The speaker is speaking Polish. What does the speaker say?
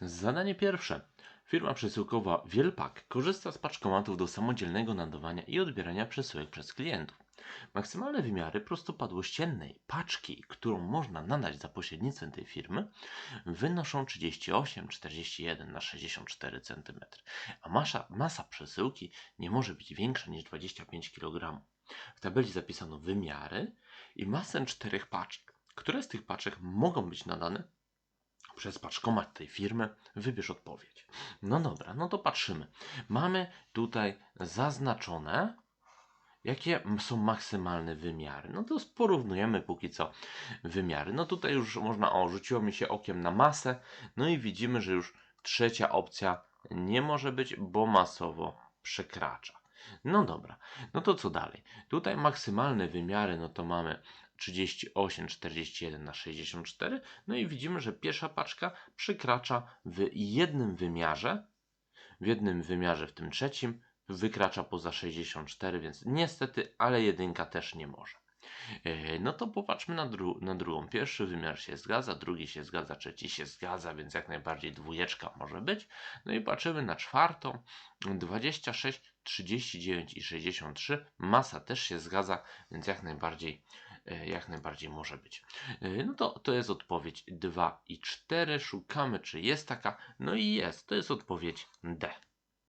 Zadanie pierwsze. Firma przesyłkowa Wielpak korzysta z paczkomatów do samodzielnego nadawania i odbierania przesyłek przez klientów. Maksymalne wymiary prostopadłościennej paczki, którą można nadać za pośrednictwem tej firmy, wynoszą 38,41 na 64 cm, a masa, masa przesyłki nie może być większa niż 25 kg. W tabeli zapisano wymiary i masę czterech paczek. Które z tych paczek mogą być nadane przez paczkomat tej firmy? Wybierz odpowiedź. No dobra, no to patrzymy. Mamy tutaj zaznaczone, jakie są maksymalne wymiary. No to porównujemy póki co wymiary. No tutaj już można, o, rzuciło mi się okiem na masę, no i widzimy, że już trzecia opcja nie może być, bo masowo przekracza. No dobra, no to co dalej? Tutaj maksymalne wymiary, no to mamy 38, 41 na 64. No i widzimy, że pierwsza paczka przekracza w jednym wymiarze, w jednym wymiarze, w tym trzecim, wykracza poza 64, więc niestety, ale jedynka też nie może. E, No to popatrzmy na, dru na drugą. Pierwszy wymiar się zgadza, drugi się zgadza, trzeci się zgadza, więc jak najbardziej dwójeczka może być. No i patrzymy na czwartą. 26, 39 i 63. Masa też się zgadza, więc jak najbardziej, jak najbardziej może być. E, No to, to jest odpowiedź 2 i 4. Szukamy, czy jest taka. No i jest. To jest odpowiedź D.